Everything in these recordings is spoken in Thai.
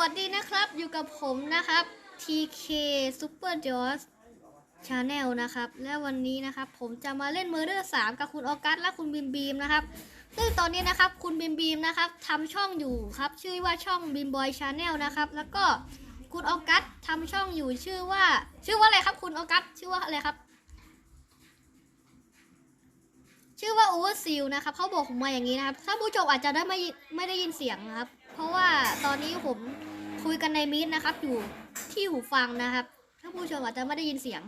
วัสดีนะครับ อยู่กับผมนะครับ TK Super j o s Channel นะครับ และวันนี้นะครับ ผมจะมาเล่น Murder 3 กับคุณออกัสและคุณบีมบีมนะครับ ซึ่งตอนนี้นะครับคุณบีมบีมนะครับทำช่องอยู่ครับ ชื่อว่าช่องบีมบอยชาแนลนะครับ แล้วก็คุณออกัสทำช่องอยู่ชื่อว่า ชื่อว่าอะไรครับ คุณออกัสชื่อว่าอะไรครับ ชื่อว่า Overseal นะครับเขาบอกผมมาอย่างนี้นะครับถ้าผู้ชมอาจจะได้ไม่ไม่ได้ยินเสียงนะครับ เพราะว่าตอนนี้ผม คุยกันในมีดนะครับ อยู่ที่หูฟังนะครับ ถ้าผู้ชมอาจจะไม่ได้ยินเสียง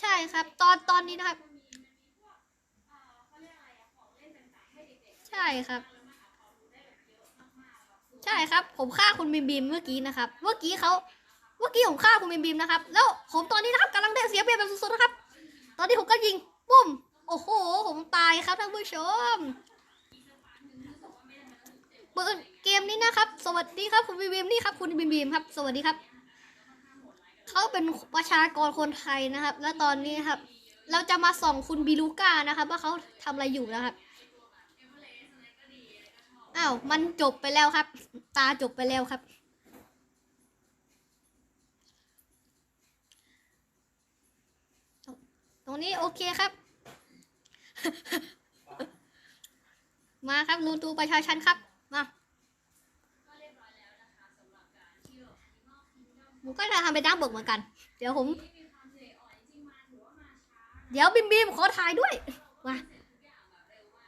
ใช่ครับ ตอนตอนนี้นะครับ ใช่ครับ ใช่ครับ ผมฆ่าคุณบิมบิมเมื่อกี้นะครับ เมื่อกี้เขาเมื่อกี้ผมฆ่าคุณบิมบิมนะครับ แล้วผมตอนนี้นะครับกำลังได้เสียเปรียบแบบสุดๆนะครับ ตอนนี้ผมก็ยิงปุ้ม โอ้โห ผมตายครับท่านผู้ชม เปิดเกมนี้นะครับ สวัสดีครับคุณบิมบิมนี่ครับคุณบิมบิมครับ สวัสดีครับ เขาเป็นประชากรคนไทยนะครับ และตอนนี้ครับ เราจะมาส่องคุณบิลูก้านะครับ ว่าเขาทำอะไรอยู่นะครับอ้าวมันจบไปแล้วครับ ตาจบไปแล้วครับ ตรงนี้โอเคครับมาครับรูตูประชาชนครับ มาผมก็จะทำไปด้านบกเหมือนกัน เดี๋ยวผม เดี๋ยวบิมบิมขอถ่ายด้วย มา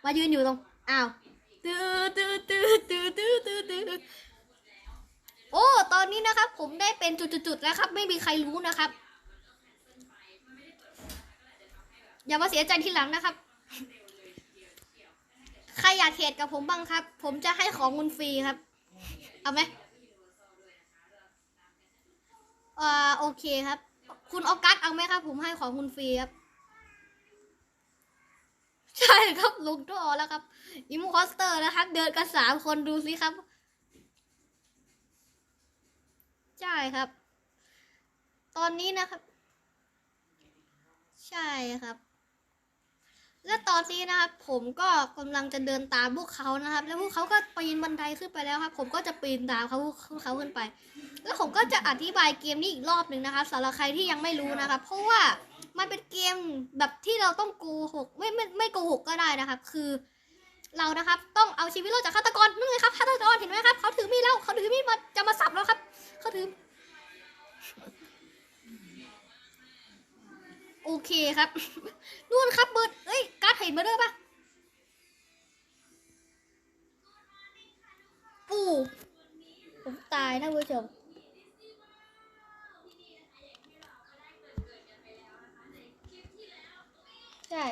มายืนอยู่ตรง อ้าว ตื้อตื้อตื้อตื้อตื้อตื้อตื้อโอ้ ตอนนี้นะครับ ผมได้เป็นจุดๆแล้วครับ ไม่มีใครรู้นะครับ อย่ามาเสียใจทีหลังนะครับ ใครอยากเทรดกับผมบ้างครับ ผมจะให้ของคุณฟรีครับ เอาไหมอ่าโอเคครับ คุณออกัสเอาไหมครับ ผมให้ของคุณฟรีครับ ใช่ครับลงท่อแล้วครับ อิมคอสเตอร์นะครับ เดินกันสามคนดูสิครับ ใช่ครับ ตอนนี้นะครับ ใช่ครับ และตอนนี้นะครับผมก็กำลังจะเดินตามพวกเขานะครับ แล้วพวกเขาก็ปีนบันไดขึ้นไปแล้วครับ ผมก็จะปีนตามเขาพวกเขาขึ้นไป แล้วผมก็จะอธิบายเกมนี้อีกรอบหนึ่งนะคะสำหรับใครที่ยังไม่รู้นะครับ เพราะว่ามันเป็นเกมแบบที่เราต้องโกหกไม่ไม่ไม่โกหกก็ได้นะครับ คือ เรานะครับ ต้องเอาชีวิตรอดจากฆาตกรนั่นไงครับฆาตกรเห็นไหมครับเขาถือมีดแล้วเขาถือมีดมาจะมาสับแล้วครับเขาถือ โอเคครับนู่นครับเบิร์ดเอ้ยการ์ดเห็นมาด้วยปะปู่ผมตายนะผู้ชมใช่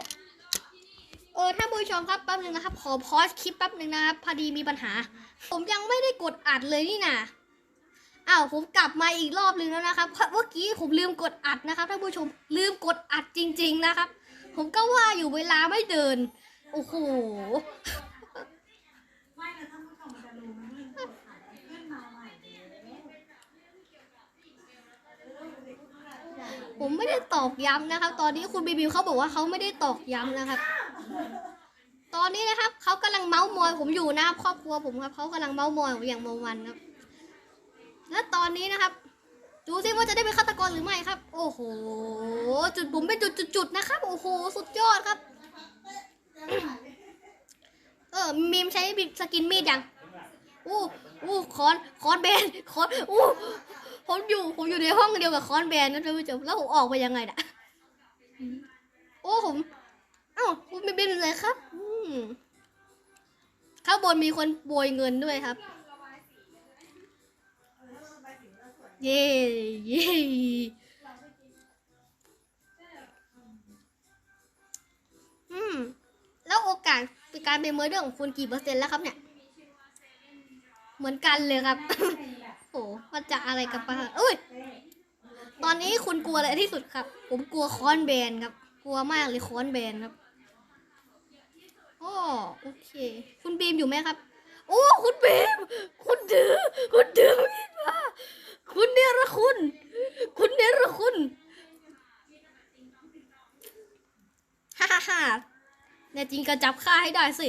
เออท่าผู้ชมครับแป๊บนึงนะครับ ขอพอสคลิปแป๊บนึงนะครับพอดีมีปัญหา ผมยังไม่ได้กดอัดเลยนี่นะ อ้าวผมกลับมาอีกรอบนึงแล้วนะครับเพราะเมื่อกี้ผมลืมกดอัดนะครับท่านผู้ชมลืมกดอัดจริง ๆนะครับ ผมก็ว่าอยู่เวลาไม่เดิน โอ้โหผมจะรู้มันมีคนขายขึ้นมาใหม่แล้วผมไม่ได้ตอกย้ำนะครับ ตอนนี้คุณบีบิวเขาบอกว่าเขาไม่ได้ตอกย้ำนะครับ ตอนนี้นะครับเขากำลังเมาส์มอยผมอยู่นะครับครอบครัวผมครับเขากำลังเมาส์มอยผมอย่างเมามันครับ และตอนนี้นะครับ ดูซิว่าจะได้เป็นฆาตกรหรือไม่ครับ โอ้โห จุดผมเป็นจุดๆๆนะครับ โอ้โห สุดยอดครับ เออมีมใช้สกินมีดยังอู้อู้คอนคอนแบนคอนอู้ผมอยู่ผมอยู่ในห้องเดียวกับคอนแบนนะท่านผู้ชมแล้วผมออกไปยังไงน่ะโอ้ผมเอ้าคุณเป็นเป็นอะไรครับข้างบนมีคนโบยเงินด้วยครับ เย่เย่อืม แล้วโอกาสเป็นการเป็นเมอร์เดอร์ของคุณกี่เปอร์เซ็นต์แล้วครับเนี่ย เหมือนกันเลยครับ โอ้มันจะอะไรกันปะเอ้ย ตอนนี้คุณกลัวอะไรที่สุดครับ ผมกลัวคอนแบนครับ กลัวมากเลยคอนแบนครับอ๋อโอเค คุณบีมอยู่ไหมครับ โอ้ คุณบีม คุณดื้อ คุณดื้อมีดมา คุณเนรคุณ คุณเนรคุณฮ่าฮ่าแน่จริงก็จับค่าให้ได้สิ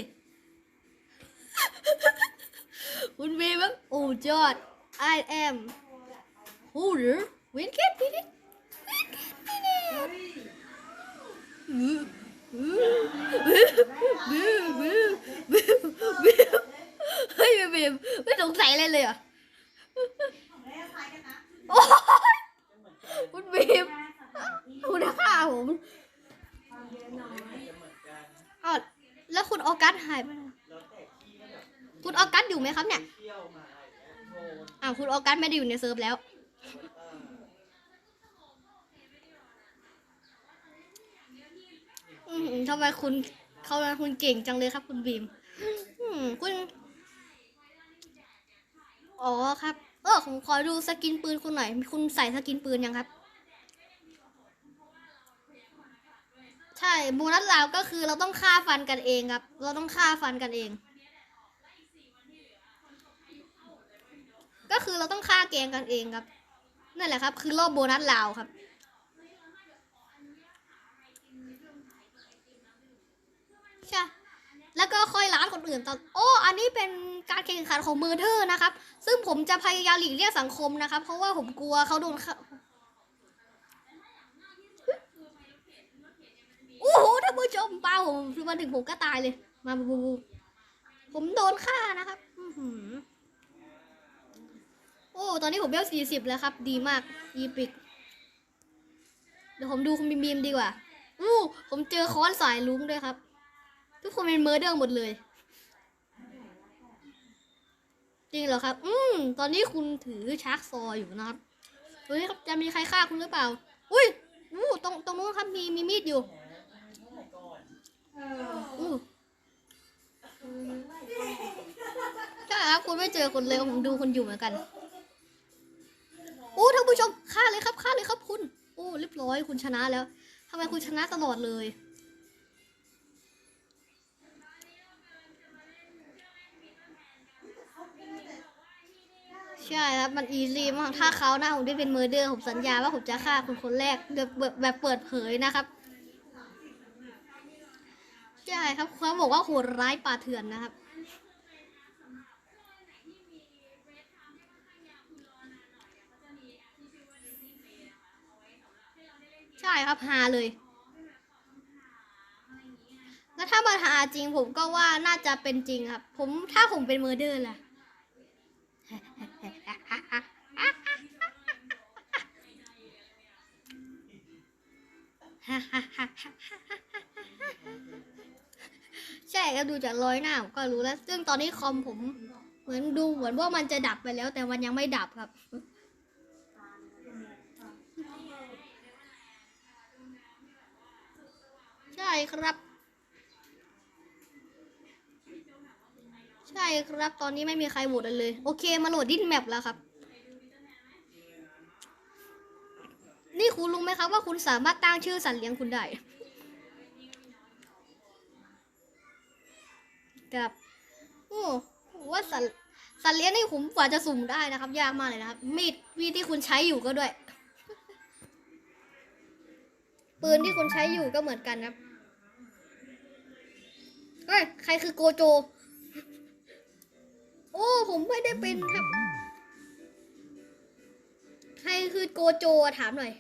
คุณวีมั้งโอ้ยอด I am who the wicked did it wicked did it บูบูบูเฮ้ยเบมไม่สงสัยเลยเลยอะ ของแม่คล้ายกันนะ โอ้ยคุณบีมคุณฆ่าผม ความเยอะน้อย อ้าวแล้วคุณออกัสหายไปไหนคุณออกัสอยู่ไหมครับเนี่ยอ้าวคุณออ กัสไม่ได้อยู่ในเซิร์ฟแล้ว อืมทำไมคุณเขาคุณเก่งจังเลยครับ คุณบีม อืมคุณ อ๋อครับ เออผมขอดูสกินปืนคุณหน่อย คุณใส่สกินปืนยังครับ ใช่โบนัสลาวก็คือเราต้องฆ่าฟันกันเองครับ เราต้องฆ่าฟันกันเอง ก็คือเราต้องฆ่าแกงกันเองครับ นั่นแหละครับ คือรอบโบนัสลาวครับ ใช่ แล้วก็ค่อยล้านคนอื่นตอน โอ้ อันนี้เป็นการแข่งขันของมือเธอนะครับ ซึ่งผมจะพยายามหลีกเลี่ยงสังคมนะครับ เพราะว่าผมกลัวเขาโดนฆ่าโอ้โหท่านผู้ชมเปล่าผมมาถึงผมก็ตายเลย มาบูบูผมโดนฆ่านะครับ อือหือ ตอนนี้ผมเบลสี่สิบแล้วครับ ดีมากอีปิก เดี๋ยวผมดูคุณบีมบีมดีกว่า อู้ผมเจอค้อนสายลุ้งด้วยครับ ทุกคนเป็นเมอร์เดอร์หมดเลย จริงเหรอครับ อืมตอนนี้คุณถือชาร์กซออยู่นะครับเฮ้ยครับจะมีใครฆ่าคุณหรือเปล่า อุ้ยอู้ตรงตรงนู้นครับมีมีมีดอยู่อออู้ใช่ครับคุณไม่เจอคนเลยผมดูคนอยู่เหมือนกัน เลยครับฆ่าเลยครับคุณ โอ้เรียบร้อยคุณชนะแล้วทำไมคุณชนะตลอดเลย ใช่ครับ มันอีซีมาก ถ้าเขาหน้าผมได้เป็นเมอร์เดอร์ ผมสัญญาว่าผมจะฆ่าคนคนแรกแบบแบบแบบเปิดเผยนะครับ ใช่ครับเขาบอกว่าโหดร้ายป่าเถื่อนนะครับ ใช่ครับฮาเลย แล้วถ้ามาหาจริงผมก็ว่าน่าจะเป็นจริงครับ ผมถ้าผมเป็นเมอร์เดอร์ล่ะใช่ก็ดูจากรอยหน้าผมก็รู้แล้ว ซึ่งตอนนี้คอมผมเหมือนดูเหมือนว่ามันจะดับไปแล้ว แต่มันยังไม่ดับครับ ช่ครับ ใช่ครับ ตอนนี้ไม่มีใครโหวตเลย โอเค มาโหลดดิ้นแมปแล้วครับ นี่คุณรู้ไหมครับว่าคุณสามารถตั้งชื่อสัตว์เลี้ยงคุณได้ครับโอ้ว่าสัตว์สัตว์เลี้ยงนี่ผมกว่าจะสุ่มได้นะครับ ยากมากเลยนะครับ มีดมีที่คุณใช้อยู่ก็ด้วยปืนที่คุณใช้อยู่ก็เหมือนกันครับ เฮ้ยใครคือโกโจ โอ้ผมไม่ได้เป็นครับ ใครคือโกโจถามหน่อย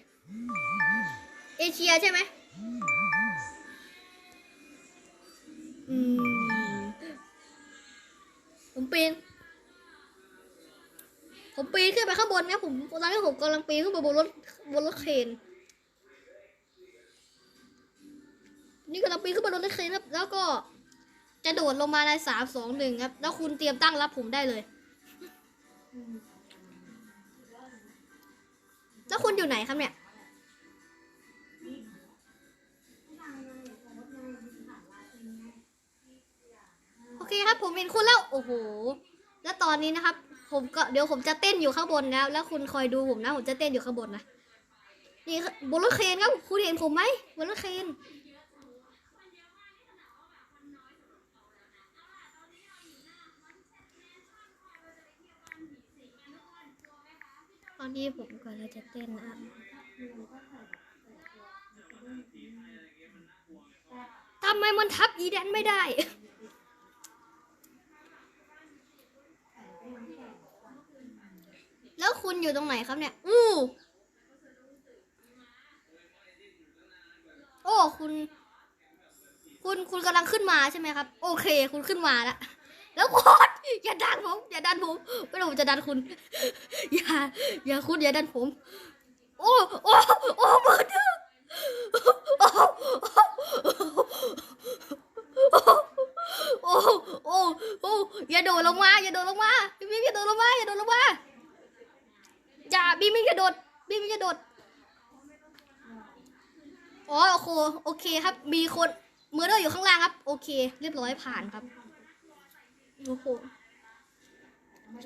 เอเชียใช่ไหมอืมผมปีน ผมปีนขึ้นไปข้างบนนะผมตอนนี้ผมกำลังปีนขึ้นไปบนรถบนรถเคนนี่กำลังปีนขึ้นไปบนรถเคนครับแล้วก็ จะโดดลงมาในสามสองหนึ่งครับ แล้วคุณเตรียมตั้งรับผมได้เลย แล้วคุณอยู่ไหนครับเนี่ย โอเคครับผมเห็นคุณแล้ว โอ้โห แล้วตอนนี้นะครับ ผมก็เดี๋ยวผมจะเต้นอยู่ข้างบนนะแล้วคุณคอยดูผมนะ ผมจะเต้นอยู่ข้างบนนะ นี่บบนรถเคนครับ คุณเห็นผมไหมบนรถเคน ตอนนี้ผมก็เลยจะเต้นนะครับทำไมมันทับอีแดนไม่ได้ แล้วคุณอยู่ตรงไหนครับเนี่ย อู้โอ้คุณ คุณคุณกำลังขึ้นมาใช่ไหมครับ โอเค คุณขึ้นมาแล้ว แล้วกดอย่าดันผม อย่าดันผม ไม่รู้ผมจะดันคุณ อย่า อย่าคุณอย่าดันผม โอ้โอ้โอ้เบิร์ดเดอร์โอ้โอ้โอ้โอ้อย่าโดดลงมา อย่าโดดลงมาพี่มิ้งอย่าโดดลงมาอย่าโดดลงมาอย่าพี่มิ้งอย่าโดดพี่มิ้งอย่าโดดอ๋อโอเคโอเคครับ มีคนเมอร์เดอร์อยู่ข้างล่างครับ โอเค เรียบร้อยผ่านครับ โอ้โห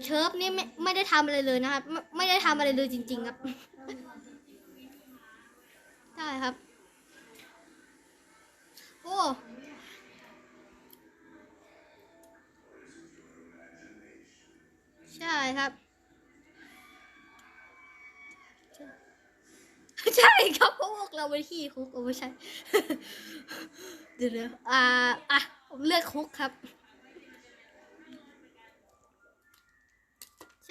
เชิฟนี่ไม่ไม่ได้ทำอะไรเลยนะครับไม่ไม่ได้ทำอะไรเลยจริง ๆ ครับ ได้ครับ โอ้ใช่ครับ ใช่ครับพวกเราไปขี้คุกเอาไม่ใช่ เดี๋ยวนะอ่าอะผมเลือกคุกครับ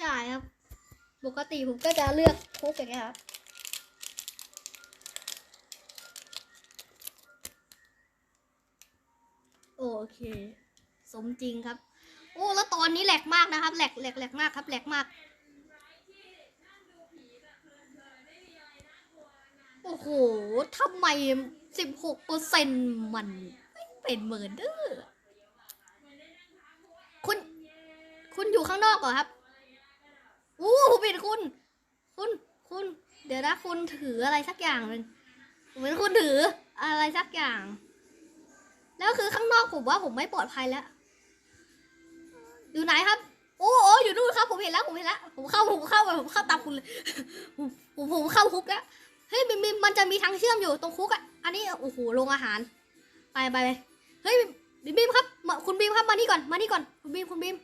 ใช่ครับ ปกติผมก็จะเลือกคุกอย่างเงี้ยครับโอเค สมจริงครับ โอ้แล้วตอนนี้แหลกมากนะครับแหลกแหลกแหลกมากครับแหลกมากโอ้โหทำไมสิบหกเปอร์เซ็นมันไม่เป็นเหมือนเด้อคุณ คุณอยู่ข้างนอกเหรอครับ อู้ผมเห็นคุณ คุณ คุณ เดี๋ยวนะคุณถืออะไรสักอย่างหนึ่งเหมือนคุณถืออะไรสักอย่าง แล้วคือข้างนอกผมว่าผมไม่ปลอดภัยแล้ว อยู่ไหนครับ โอ้โอ้อยู่นู่นครับ ผมเห็นแล้วผมเห็นแล้ว ผมเข้าผมเข้าไปผมเข้าตามคุณเลย ผมผมเข้าคุกแล้ว เฮ้ยมิมมิมมันจะมีทางเชื่อมอยู่ตรงคุกอะ อันนี้โอ้โหโรงอาหาร ไปไปเฮ้ยบิมบิมครับ คุณบิมครับมานี่ก่อนมานี่ก่อน คุณบิมคุณบิม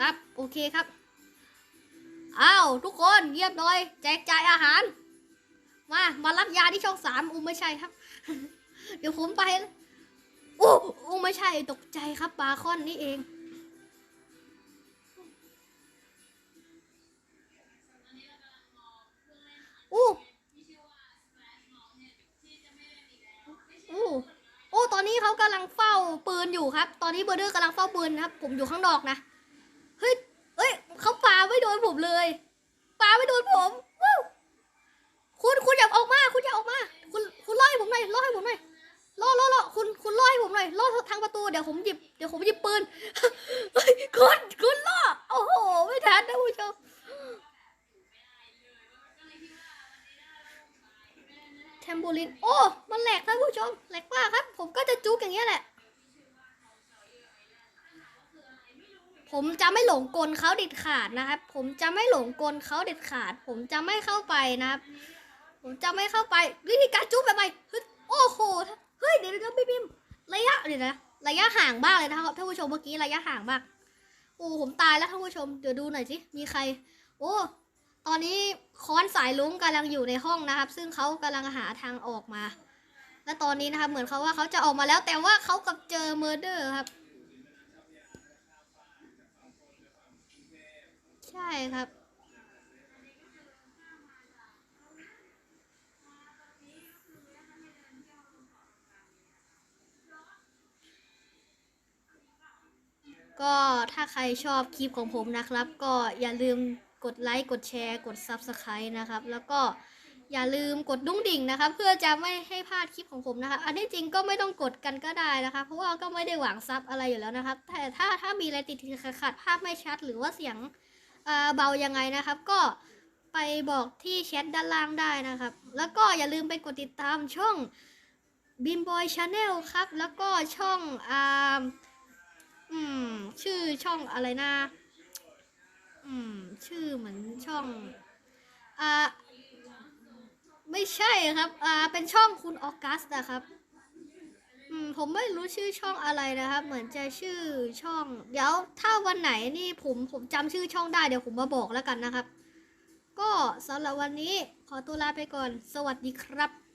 ครับ โอเคครับอ้าวทุกคนเงียบหน่อยแจกจ่ายอาหาร มามารับยาที่ช่องสามอู้ไม่ใช่ครับ เดี๋ยวผมไปอู้อู้ไม่ใช่ตกใจครับบาคอนนี่เองอู้อู้โอ้ตอนนี้เขากำลังเฝ้าปืนอยู่ครับ ตอนนี้เบอร์เดอร์กำลังเฝ้าปืนครับ ผมอยู่ข้างนอกนะ เฮ้ย เอ้ยเขาปาไม่โดนผม เลยปาไม่โดนผมคุณคุณอย่าออกมา คุณอย่าออกมา คุณคุณล่อให้ผมหน่อยล่อให้ผมหน่อยล่อล่อล่อคุณคุณล่อให้ผมหน่อยล่อทางประตูเดี๋ยวผมหยิบเดี๋ยวผมหยิบปืนคุณคุณล่อโอ้โหไม่ทันนะผู้ชมแทมโบลินโอ้มันแหลกท่านผู้ชมแหลกมากครับ ผมก็จะจุกอย่างเงี้ยแหละ ผมจะไม่หลงกลเขาเด็ดขาดนะครับ ผมจะไม่หลงกลเขาเด็ดขาด ผมจะไม่เข้าไปนะครับ ผมจะไม่เข้าไปวิธีการจุกแบบใหม่โอ้โหเฮ้ยเดี๋ยวเดี๋ยวบิมบิมระยะเดี๋ยวนะระยะห่างบ้างเลยนะครับท่านผู้ชมเมื่อกี้ระยะห่างมากโอ้ผมตายแล้วท่านผู้ชมเดี๋ยวดูหน่อยสิมีใคร โอ้ตอนนี้ค้อนสายลุงกำลังอยู่ในห้องนะครับ ซึ่งเขากำลังหาทางออกมา และตอนนี้นะครับเหมือนเขาว่าเขาจะออกมาแล้วแต่ว่าเขากับเจอเมอร์เดอร์ครับ ใช่ครับ ก็ถ้าใครชอบคลิปของผมนะครับ ก็อย่าลืมกดไลค์กดแชร์ กด Subscribe นะครับ แล้วก็อย่าลืมกดดุ้งดิ่งนะครับเพื่อจะไม่ให้พลาดคลิปของผมนะคะ อันที่จริงก็ไม่ต้องกดกันก็ได้นะคะ เพราะว่าก็ไม่ได้หวังซับอะไรอยู่แล้วนะครับแต่ถ้าถ้ามีอะไรติดขัดภาพไม่ชัดหรือว่าเสียง เบายังไงนะครับ ก็ไปบอกที่แชทด้านล่างได้นะครับ แล้วก็อย่าลืมไปกดติดตามช่อง Beam Boy Channel ครับ แล้วก็ช่องอ่าอืม ชื่อช่องอะไรนะ อืม ชื่อเหมือนช่องอ่าไม่ใช่ครับอ่าเป็นช่องคุณออกัสนะครับ อืมผมไม่รู้ชื่อช่องอะไรนะครับ เหมือนจะชื่อช่อง เดี๋ยวถ้าวันไหนนี่ผมผมจำชื่อช่องได้เดี๋ยวผมมาบอกแล้วกันนะครับ ก็สำหรับวันนี้ขอตัวลาไปก่อน สวัสดีครับ